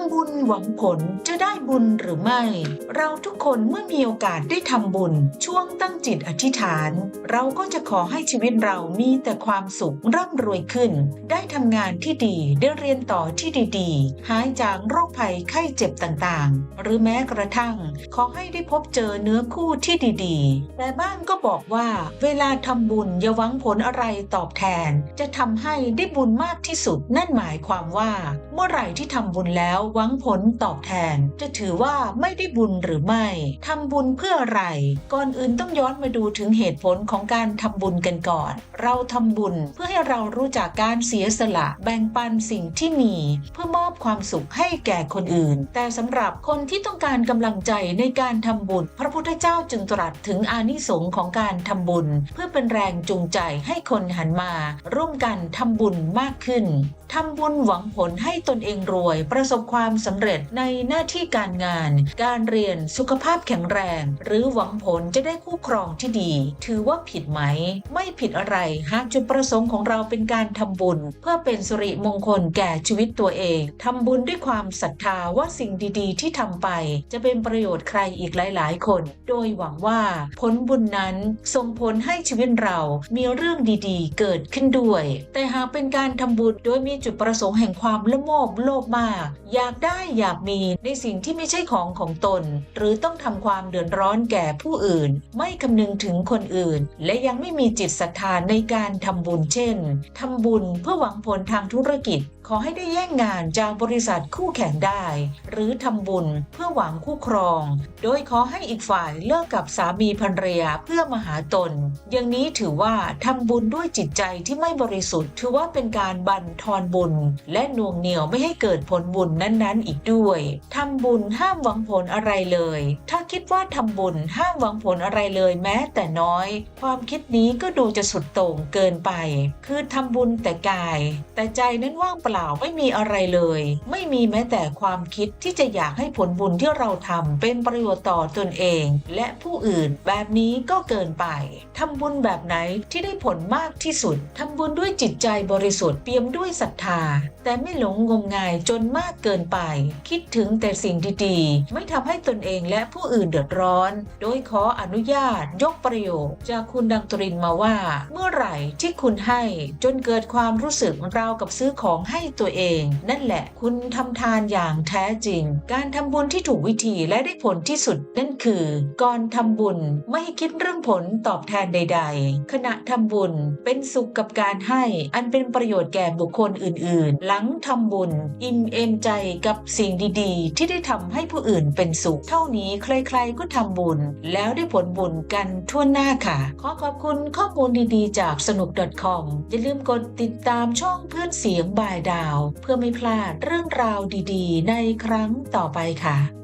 ำบุญหวังผลจะได้บุญหรือไม่ เราทุกคนเมื่อมีโอกาสได้ทำบุญ ช่วงตั้งจิตอธิษฐาน เราก็จะขอให้ชีวิตเรามีแต่ความสุขร่ำรวยขึ้น ได้ทำงานที่ดีได้เรียนต่อที่ดีๆ หายจากโรคภัยไข้เจ็บต่างๆ หรือแม้กระทั่ง ขอให้ได้พบเจอเนื้อคู่ที่ดีๆ แต่บ้างก็บอกว่า เวลาทำบุญอย่าหวังผลอะไรตอบแทน จะทำให้ได้บุญมากที่สุดนั่นหมายความว่า เมื่อไหร่ที่ทำบุญแล้วหวังผลตอบแทน จะถือว่าไม่ได้บุญหรือไม่ ทำบุญเพื่ออะไร ก่อนอื่นต้องย้อนมาดูถึงเหตุผลของการทำบุญกันก่อน เราทำบุญเพื่อให้เรารู้จักการเสียสละแบ่งปันสิ่งที่มี เพื่อมอบความสุขให้แก่คนอื่น แต่สำหรับคนที่ต้องการกำลังใจในการทำบุญ พระพุทธเจ้าจึงตรัสถึงอานิสงส์ของการทำบุญ เพื่อเป็นแรงจูงใจให้คนหันมา ร่วมกันทำบุญมากขึ้นทำบุญหวังผลให้ตนเองรวยประสบความสำเร็จในหน้าที่การงาน การเรียนสุขภาพแข็งแรง หรือหวังผลจะได้คู่ครองที่ดี ถือว่าผิดไหม ไม่ผิดอะไรหากจุดประสงค์ของเราเป็นการทำบุญ เพื่อเป็นสุริมงคลแก่ชีวิตตัวเองทำบุญด้วยความศรัทธาว่าสิ่งดีๆ ที่ทำไป จะเป็นประโยชน์ใครอีกหลาย ๆ คน โดยหวังว่าผลบุญนั้นส่งผลให้ชีวิตเรามีเรื่องดีๆ เกิดขึ้นด้วย แต่หากเป็นการทำบุญโดยมีจุดประสงค์แห่งความละโมบโลภมากอยากได้อยากมีในสิ่งที่ไม่ใช่ของของตน หรือต้องทำความเดือดร้อนแก่ผู้อื่น ไม่คำนึงถึงคนอื่น และยังไม่มีจิตศรัทธาในการทำบุญเช่นทำบุญเพื่อหวังผลทางธุรกิจ ขอให้ได้แย่งงานจากบริษัทคู่แข่งได้ หรือทำบุญเพื่อหวังคู่ครอง โดยขอให้อีกฝ่ายเลิกกับสามีภรรยาเพื่อมาหาตน อย่างนี้ถือว่าทำบุญด้วยจิตใจที่ไม่บริสุทธิ์ ถือว่าเป็นการบั่นทอนบุญ และน่วงเหนี่ยวไม่ให้เกิดผลบุญนั้นๆ อีกด้วยทำบุญห้ามหวังผลอะไรเลย ถ้าคิดว่าทำบุญห้ามหวังผลอะไรเลยแม้แต่น้อย ความคิดนี้ก็ดูจะสุดโต่งเกินไป คือทำบุญแต่กาย แต่ใจนั้นว่างเปล่าไม่มีอะไรเลย ไม่มีแม้แต่ความคิดที่จะอยากให้ผลบุญที่เราทำเป็นประโยชน์ต่อตนเอง และผู้อื่นแบบนี้ก็เกินไปทำบุญแบบไหนที่ได้ผลมากที่สุดทำบุญด้วยจิตใจบริสุทธิ์เปี่ยมด้วยศรัทธา แต่ไม่หลงงมงายจนมากเกินนไป คิดถึงแต่สิ่งดีๆ ไม่ทำให้ตนเองและผู้อื่นเดือดร้อน โดยขออนุญาตยกประโยค จากคุณดังตรินมาว่า เมื่อไหร่ที่คุณให้จนเกิดความรู้สึกราวกับซื้อของให้ตัวเอง นั่นแหละ คุณทำทานอย่างแท้จริง การทำบุญที่ถูกวิธีและได้ผลที่สุดนั่นคือ ก่อนทำบุญไม่คิดเรื่องผลตอบแทนใด ๆ ขณะทำบุญเป็นสุขกับการให้อันเป็นประโยชน์แก่บุคคลอื่นๆ หลังทำบุญ อิ่มเอมใจกับสิ่งดีๆ ที่ได้ทำให้ผู้อื่นเป็นสุข เท่านี้ใครๆก็ทำบุญ แล้วได้ผลบุญกันทั่วหน้าค่ะ ขอขอบคุณข้อมูลดีๆ จากสนุก .com อย่าลืมกดติดตามช่องเพื่อนเสียงบายดาว เพื่อไม่พลาดเรื่องราวดีๆ ในครั้งต่อไปค่ะ